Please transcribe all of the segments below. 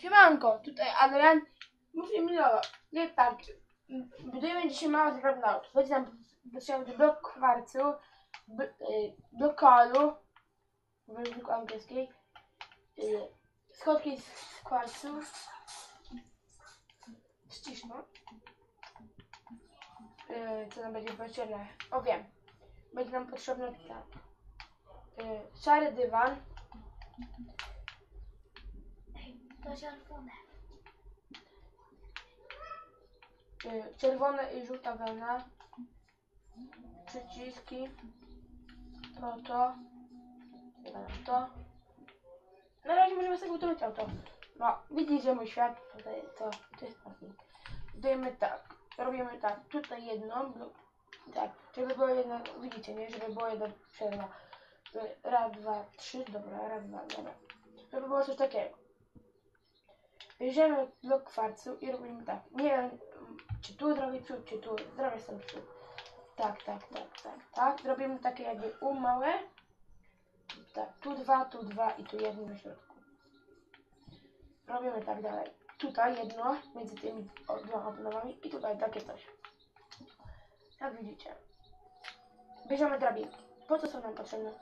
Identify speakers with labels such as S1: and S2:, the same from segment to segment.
S1: Siemanko, tutaj Adrian. Mówię mi Lolo. Nie tak. Budujemy dzisiaj mało drobny aut. Będzie nam potrzebny blok kwarcu, y, blok kolu, w języku angielskiej, y, schodki z, kwarcu, ściszno. Y, co nam będzie potrzebne? O wiem. Będzie nam potrzebny tak. Szary dywan,
S2: czerwone.
S1: y, czerwona i żółta wełna, przyciski, to, to, dobra, to. Na razie możemy sobie utopić auto. No, widzicie mój świat, tutaj to, to jest. Dajemy tak, robimy tak, tutaj jedno, blo- tak, żeby było jedno, widzicie, nie, żeby było jedno przerwa. Y, Raz, dwa, trzy, dobra, raz, dwa, dobra. Żeby było coś takiego. Bierzemy blok kwarcu i robimy tak. Nie wiem, czy tu zrobię przód, czy tu. Zrobię sobie przód. Tak, tak, tak, tak, tak. Zrobimy takie jakby U małe. Tak, tu dwa, tu dwa i tu jedno na środku. Robimy tak dalej. Tutaj jedno między tymi dwoma odnowami i tutaj takie coś. Jak widzicie. Bierzemy drabinki. Po co są nam potrzebne?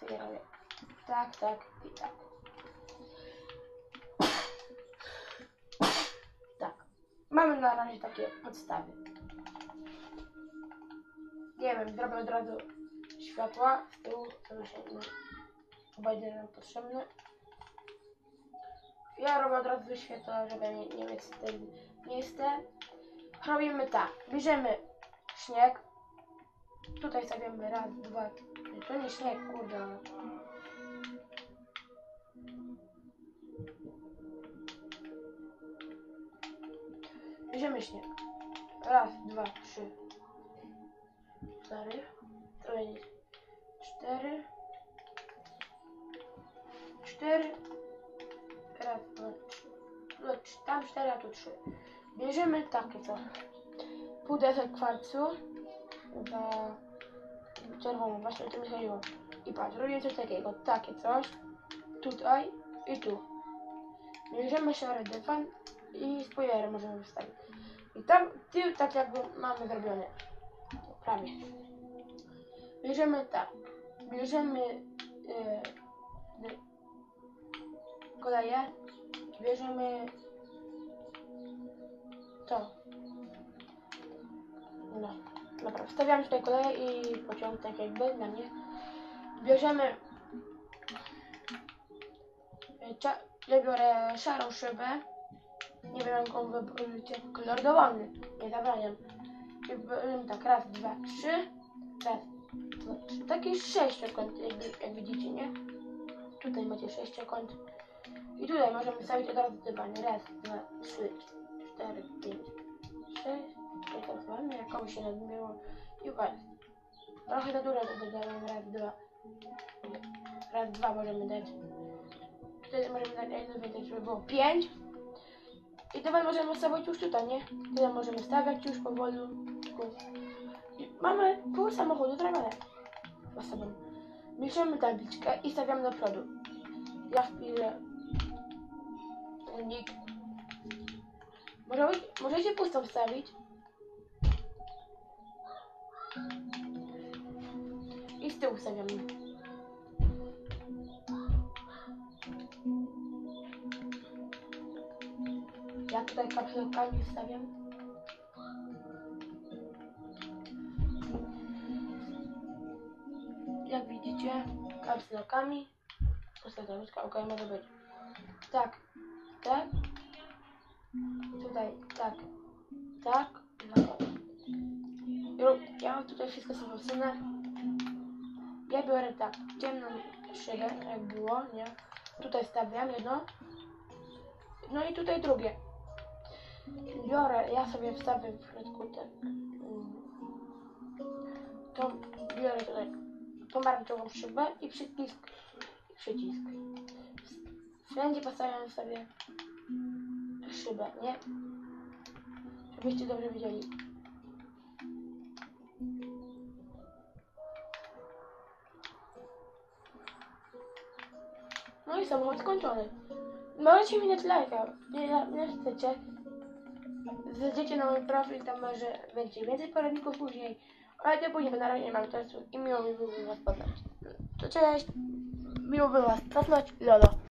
S1: Co ja robię? Tak, tak i. Tak. Mamy na razie takie podstawy. Nie wiem, zrobię od razu światła z tyłu, to nie będzie nam potrzebne. Ja robię od razu światła, żeby nie, nie mieć z tym miejsce. Robimy tak. Bierzemy śnieg. Tutaj stawiamy raz, dwa. To nie śnieg, kurde. Bierzemy śnieg. Raz, dwa, trzy, cztery. To będzie cztery. Cztery. Raz, dwa, trzy. No, Tam cztery, a tu trzy. Bierzemy takie co. Pół desek kwarcu. Za czerwoną, właśnie o tym chodziło. I patrz, robimy coś takiego. Takie coś. Tutaj i tu. Bierzemy szary dywan i spoilery możemy wstawić. I tam tył tak jakby mamy zrobione. Prawie. Bierzemy tak. Bierzemy yy, koleje. Bierzemy to. No. Dobra, wstawiamy tutaj koleje i pociąg tak jakby na mnie. Bierzemy y, cza- ja biorę szarą szybę. Nie wiem jaką wybrać kolor dowolny. Nie zabraniam. I biorę tak, raz, dwa, trzy. Raz, dwa, trzy. Taki sześciokąt, jak, jak widzicie, nie? Tutaj macie sześciokąt. I tutaj możemy stawić od razu dybany. Raz, dwa, trzy, cztery, pięć, sześć. Tutaj tak zwane, jak komuś się nadmiło. I koniec. Trochę za dużo to dodałem. Raz, dwa. Raz, dwa możemy dać. Tutaj możemy dać jedno więcej, żeby było pięć. I teraz możemy stawiać już tutaj, nie? Tyle możemy stawiać już powoli. Mamy pół samochodu zrobione. Za sobą. Bierzemy tabliczkę i stawiamy do przodu. Ja wpiszę nick. Może, możecie pustą wstawić. I z tyłu stawiamy. Ja tutaj kapselkami wstawiam. Jak widzicie, kapselkami. Kapselka, ok, może być. Tak, tak. Tutaj, tak, tak. No. Ja- mam tutaj wszystko samodzielne. Ja biorę tak, ciemną szybę, jak było, nie? Tutaj stawiam jedno. No i tutaj drugie. Biorę, ja sobie wstawię w środku tak. To biorę tutaj pomarańczową szybę i przycisk. Przycisk. Wszędzie postawiam sobie szybę, nie? Żebyście dobrze widzieli. No i samochód skończony. Możecie mi dać lajka, nie, nie chcecie. Zejdziecie na mój profil, tam może będzie więcej poradników później. Ale to później, bo na razie nie mam czasu i miło mi było was poznać. To cześć, miło było was poznać, Lolo.